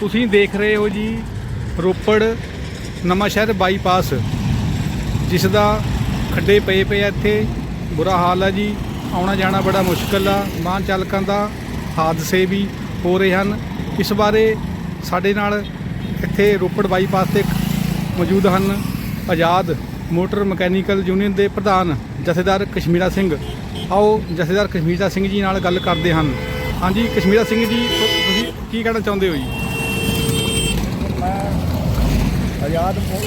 ਤੁਸੀਂ ਦੇਖ ਰਹੇ ਹੋ ਜੀ ਰੋਪੜ ਨਵਾਂ ਸ਼ਹਿਰ ਬਾਈਪਾਸ, ਜਿਸ ਦਾ ਖੱਡੇ ਪਏ ਪਏ ਆ ਇੱਥੇ। ਬੁਰਾ ਹਾਲ ਆ ਜੀ, ਆਉਣਾ ਜਾਣਾ ਬੜਾ ਮੁਸ਼ਕਲ ਆ, ਵਾਹਨ ਚਾਲਕਾਂ ਦਾ ਹਾਦਸੇ ਵੀ ਹੋ ਰਹੇ ਹਨ। ਇਸ ਬਾਰੇ ਸਾਡੇ ਨਾਲ ਇੱਥੇ ਰੋਪੜ ਬਾਈਪਾਸ ਤੇ ਮੌਜੂਦ ਹਨ ਆਜ਼ਾਦ ਮੋਟਰ ਮਕੈਨੀਕਲ ਯੂਨੀਅਨ ਦੇ ਪ੍ਰਧਾਨ ਜਥੇਦਾਰ ਕਸ਼ਮੀਰਾ ਸਿੰਘ। ਆਓ ਜਥੇਦਾਰ ਕਸ਼ਮੀਰਾ ਸਿੰਘ ਜੀ ਨਾਲ ਗੱਲ ਕਰਦੇ ਹਨ। ਹਾਂਜੀ, ਕਸ਼ਮੀਰਾ ਸਿੰਘ ਜੀ, ਤੁਸੀਂ ਕੀ ਕਹਿਣਾ ਚਾਹੁੰਦੇ ਹੋ ਜੀ? ਮੈਂ ਆਜ਼ਾਦ ਮੋ-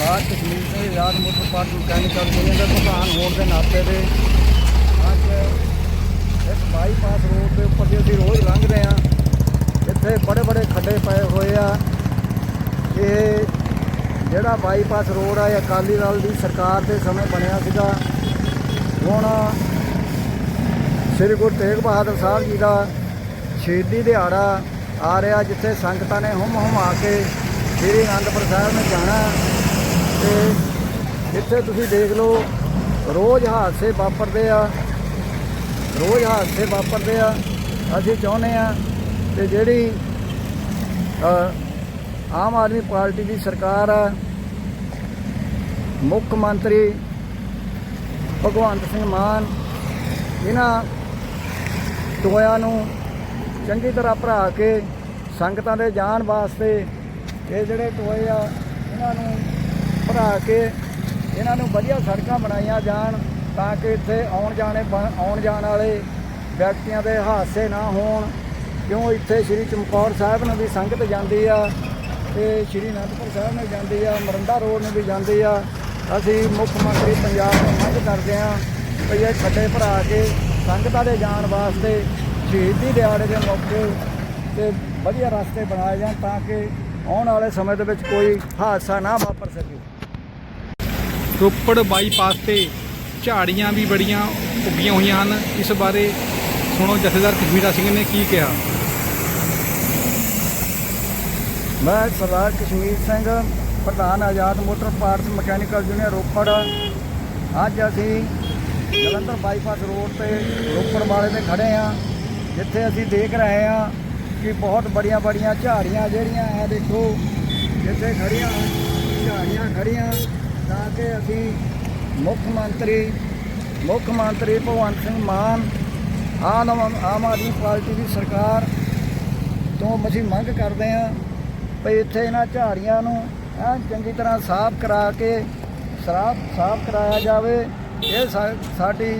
ਰਾਜ ਕਸ਼ਮੀਰ ਤੋਂ Azad motor park mechanical union ਦੇ ਪ੍ਰਧਾਨ ਹੋਣ ਦੇ ਨਾਤੇ ਦੇ ਅੱਜ ਇੱਕ ਬਾਈਪਾਸ ਰੋਡ ਦੇ ਉੱਪਰ ਦੀ ਅਸੀਂ ਰੋਜ਼ ਲੰਘਦੇ ਹਾਂ, ਇੱਥੇ ਬੜੇ ਬੜੇ ਖੱਡੇ ਪਏ ਹੋਏ ਆ। ਇਹ ਜਿਹੜਾ ਬਾਈਪਾਸ ਰੋਡ ਆ, ਇਹ ਅਕਾਲੀ ਦਲ ਦੀ ਸਰਕਾਰ ਦੇ ਸਮੇਂ ਬਣਿਆ ਸੀਗਾ। ਹੁਣ ਸ੍ਰੀ ਗੁਰੂ ਤੇਗ ਬਹਾਦਰ ਸਾਹਿਬ ਜੀ ਦਾ ਸ਼ਹੀਦੀ ਦਿਹਾੜਾ ਆ ਰਿਹਾ ਜਿੱਥੇ ਸੰਗਤਾਂ ਨੇ ਹੁਮ ਹੁਮ ਆ ਕੇ ਸ੍ਰੀ ਅਨੰਦਪੁਰ ਸਾਹਿਬ ਨੂੰ ਜਾਣਾ ਤੇ ਇੱਥੇ ਤੁਸੀਂ ਦੇਖ ਲਓ, ਰੋਜ਼ ਹਾਦਸੇ ਵਾਪਰਦੇ ਆ। ਰੋਜ਼ ਹਾਦਸੇ ਵਾਪਰਦੇ ਆ। ਅਸੀਂ ਚਾਹੁੰਦੇ ਆ ਤੇ ਜਿਹੜੀ ਆਮ ਆਦਮੀ ਪਾਰਟੀ ਦੀ ਸਰਕਾਰ ਆ, ਮੁੱਖ ਮੰਤਰੀ ਭਗਵੰਤ ਸਿੰਘ ਮਾਨ, ਇਹਨਾਂ ਟੋਇਆਂ ਨੂੰ ਚੰਗੀ ਤਰ੍ਹਾਂ ਭਰਾ ਕੇ ਸੰਗਤਾਂ ਦੇ ਜਾਣ ਵਾਸਤੇ ਇਹ ਜਿਹੜੇ ਟੋਏ ਆ, ਇਹਨਾਂ ਨੂੰ ਭਰਾ ਕੇ ਇਹਨਾਂ ਨੂੰ ਵਧੀਆ ਸੜਕਾਂ ਬਣਾਈਆਂ ਜਾਣ ਤਾਂ ਕਿ ਇੱਥੇ ਆਉਣ ਜਾਣੇ ਬ- ਆਉਣ ਜਾਣ ਵਾਲੇ ਵਿਅਕਤੀਆਂ ਦੇ ਹਾਦਸੇ ਨਾ ਹੋਣ। ਕਿਉਂ ਇੱਥੇ ਸ੍ਰੀ ਚਮਕੌਰ ਸਾਹਿਬ ਨੂੰ ਵੀ ਸੰਗਤ ਜਾਂਦੀ ਆ ਤੇ ਸ੍ਰੀ ਅਨੰਦਪੁਰ ਸਾਹਿਬ ਨੂੰ ਜਾਂਦੀ ਆ, ਮਰੰਡਾ ਰੋਡ ਨੂੰ ਵੀ ਜਾਂਦੀ ਆ। ਅਸੀਂ ਮੁੱਖ ਮੰਤਰੀ ਪੰਜਾਬ ਨੂੰ ਮੰਗ ਕਰਦੇ ਆ ਵੀ ਇਹ ਖੱਡੇ ਭਰਾ ਕੇ ਸੰਗਤਾਂ ਦੇ ਜਾਣ ਵਾਸਤੇ ਸ਼ਹੀਦੀ ਦਿਹਾੜੇ ਦੇ ਮੌਕੇ ਤੇ ਵਧੀਆ ਰਸਤੇ ਬਣਾਏ ਜਾਣ ਤਾਂ ਕਿ ਆਉਣ ਵਾਲੇ ਸਮੇਂ ਦੇ ਵਿੱਚ ਕੋਈ ਹਾਦਸਾ ਨਾ ਵਾਪਰ ਸਕੇ। ਰੋਪੜ ਬਾਈਪਾਸ ਤੇ ਝਾੜੀਆਂ ਵੀ ਬੜੀਆਂ ਉੱਗੀਆਂ ਹੋਈਆਂ ਹਨ। ਇਸ ਬਾਰੇ ਸੁਣੋ ਜਥੇਦਾਰ ਕਸ਼ਮੀਰਾ ਸਿੰਘ ਨੇ ਕੀ ਕਿਹਾ। ਮੈਂ ਸਰਦਾਰ ਕਸ਼ਮੀਰ ਸਿੰਘ ਪ੍ਰਧਾਨ Azad motor parts mechanical union Ropar. ਅੱਜ ਅਸੀਂ ਜਲੰਧਰ ਬਾਈਪਾਸ ਰੋਡ ਤੇ ਰੋਪੜ ਵਾਲੇ ਤੇ ਖੜੇ ਆ ਜਿੱਥੇ ਅਸੀਂ ਦੇਖ ਰਹੇ ਹਾਂ ਕਿ ਬਹੁਤ ਬੜੀਆਂ ਬੜੀਆਂ ਝਾੜੀਆਂ ਜਿਹੜੀਆਂ ਇਹ ਦੇਖੋ ਜਿੱਥੇ ਖੜੀਆਂ ਝਾੜੀਆਂ ਖੜੀਆਂ ਤਾਂ ਕਿ ਅਸੀਂ ਮੁੱਖ ਮੰਤਰੀ ਮੁੱਖ ਮੰਤਰੀ ਭਗਵੰਤ ਸਿੰਘ ਮਾਨ, ਆਮ ਆਮ ਆਦਮੀ ਪਾਰਟੀ ਦੀ ਸਰਕਾਰ ਤੋਂ ਅਸੀਂ ਮੰਗ ਕਰਦੇ ਹਾਂ ਵੀ ਇੱਥੇ ਇਹਨਾਂ ਝਾੜੀਆਂ ਨੂੰ ਐਨ ਚੰਗੀ ਤਰ੍ਹਾਂ ਸਾਫ਼ ਕਰਾ ਕੇ ਸਰਾਫ ਸਾਫ਼ ਕਰਾਇਆ ਜਾਵੇ। ਇਹ ਸਾਡੀ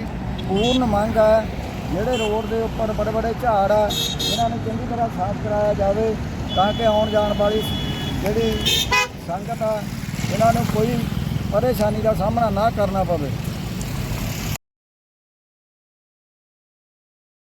ਪੂਰਨ ਮੰਗ ਹੈ ਜਿਹੜੇ ਰੋਡ ਦੇ ਉੱਪਰ ਬੜੇ ਬੜੇ ਝਾੜ ਆ, ਇਹਨਾਂ ਨੂੰ ਚੰਗੀ ਤਰ੍ਹਾਂ ਸਾਫ਼ ਕਰਾਇਆ ਜਾਵੇ ਤਾਂ ਕਿ ਆਉਣ ਜਾਣ ਵਾਲੀ ਜਿਹੜੀ ਸੰਗਤ ਆ, ਇਹਨਾਂ ਨੂੰ ਕੋਈ ਪਰੇਸ਼ਾਨੀ ਦਾ ਸਾਹਮਣਾ ਨਾ ਕਰਨਾ ਪਵੇ।